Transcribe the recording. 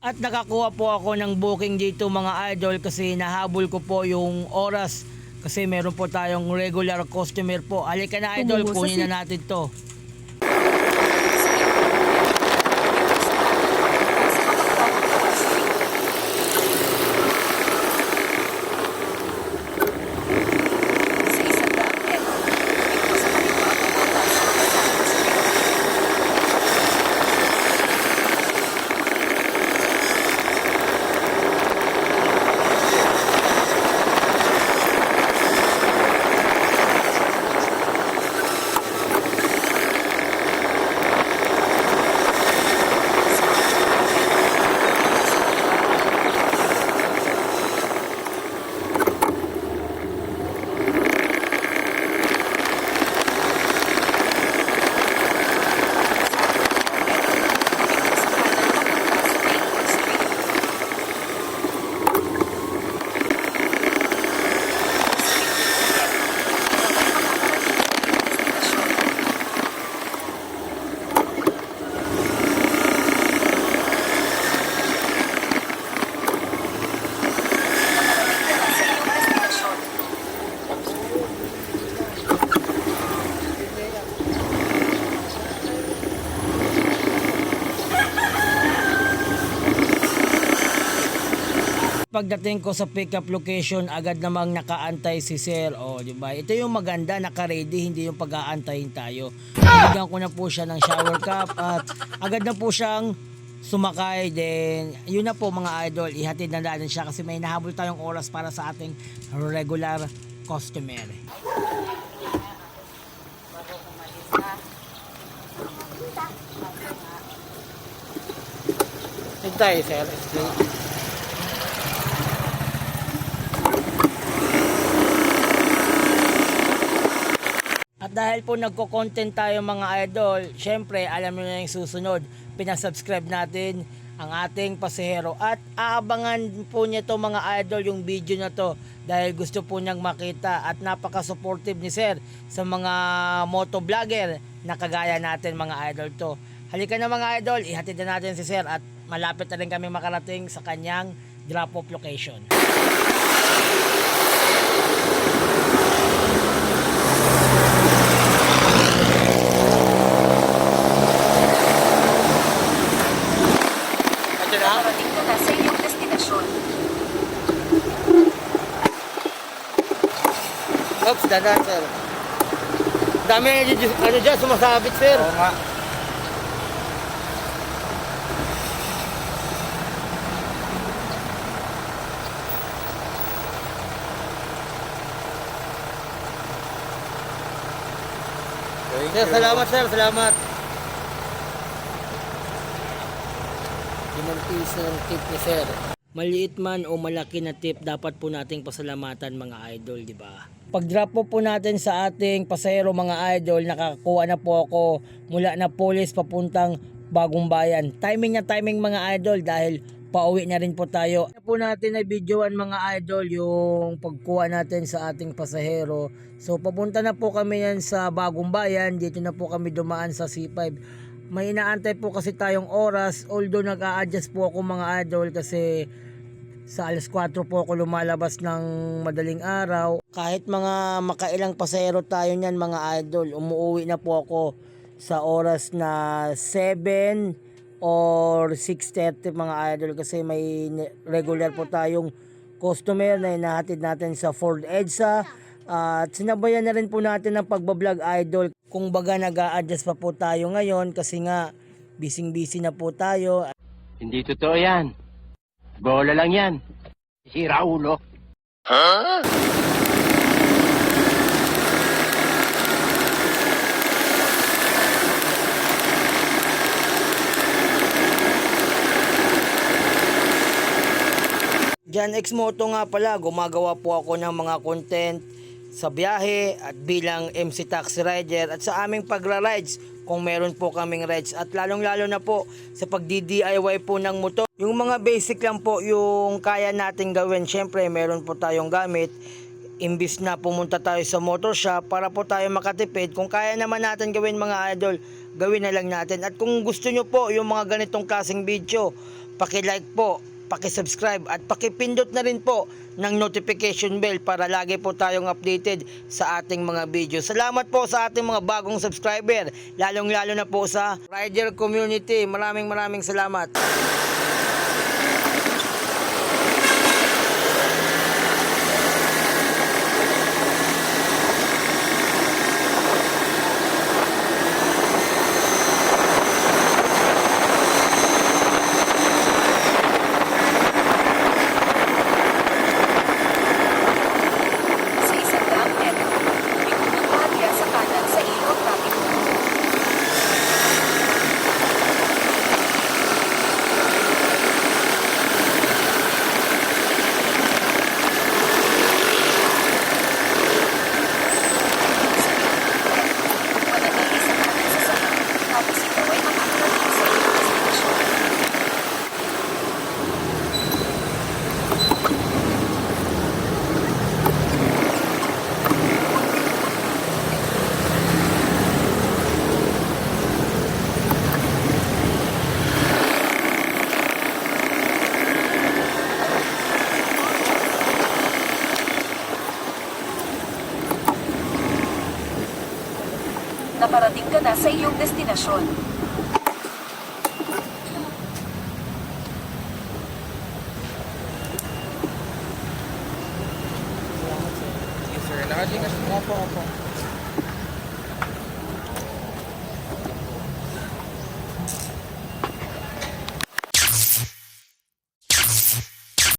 At nakakuha po ako ng booking dito mga idol kasi nahabol ko po yung oras kasi meron po tayong regular customer po. Halika na idol, Tumubo kunin na natin to. Pagdating ko sa pickup location, agad namang nakaantay si Sir. O, di ba? Ito yung maganda, naka-ready, hindi yung pag-aantayin tayo. Bigyan ko na po siya ng shower cup at agad na po siyang sumakay. Then, yun na po mga idol, ihatid na natin siya kasi may nahabol tayong oras para sa ating regular customer. Hintay, sir. Dahil po nagko-content tayo mga idol, syempre alam nyo na yung susunod, pinasubscribe natin ang ating pasahero. At aabangan po niya to mga idol yung video na to. Dahil gusto po niyang makita. At napaka-supportive ni Sir sa mga motovlogger na kagaya natin mga idol to. Halika na mga idol, ihatid na natin si Sir at malapit na rin kami makarating sa kanyang drop-off location. Ito na. Nakarating ka na sa iyong destinasyon. Oops, dadan sir. Dami ano dyan, sumasabit sir. Oo nga. Sir, salamat sir, salamat. Limang piso ng tip ni sir. Maliit man o malaki na tip, dapat po nating pasalamatan mga idol, di ba? Pag drop po po natin sa ating pasahero mga idol, nakakuha na po ako mula na police papuntang bagong bayan. Timing na timing mga idol dahil pauwi na rin po tayo. Ano po natin na videoan mga idol yung pagkuha natin sa ating pasahero. So papunta na po kami yan sa bagong bayan. Dito na po kami dumaan sa C5. May inaantay po kasi tayong oras. Although nag-a-adjust po ako mga idol kasi sa alas 4 po ako lumalabas ng madaling araw. Kahit mga makailang pasahero tayo niyan mga idol, umuwi na po ako sa oras na 7 or 6.30 mga idol kasi may regular po tayong customer na inahatid natin sa Ford EDSA at sinabayan na rin po natin ang pagbablog idol kung baga nag adjust pa po tayo ngayon kasi nga bising busy na po tayo Hindi totoo yan. Bola lang yan. Sira ulo. Jan X Moto nga pala, gumagawa po ako ng mga content sa biyahe at bilang MC Taxi Rider at sa aming pagra-rides kung meron po kaming rides at lalong lalo na po sa pagdi-DIY po ng motor. Yung mga basic lang po yung kaya natin gawin. Syempre meron po tayong gamit. Imbis na pumunta tayo sa motor shop para po tayo makatipid. Kung kaya naman natin gawin mga idol, gawin na lang natin. At kung gusto nyo po yung mga ganitong klaseng video, paki-like po, paki-subscribe at paki-pindot na rin po ng notification bell para lagi po tayong updated sa ating mga video. Salamat po sa ating mga bagong subscriber, lalong-lalo na po sa rider community. Maraming maraming salamat. Nakarating ka na sa iyong destinasyon. Sir, nakarating ka po, po.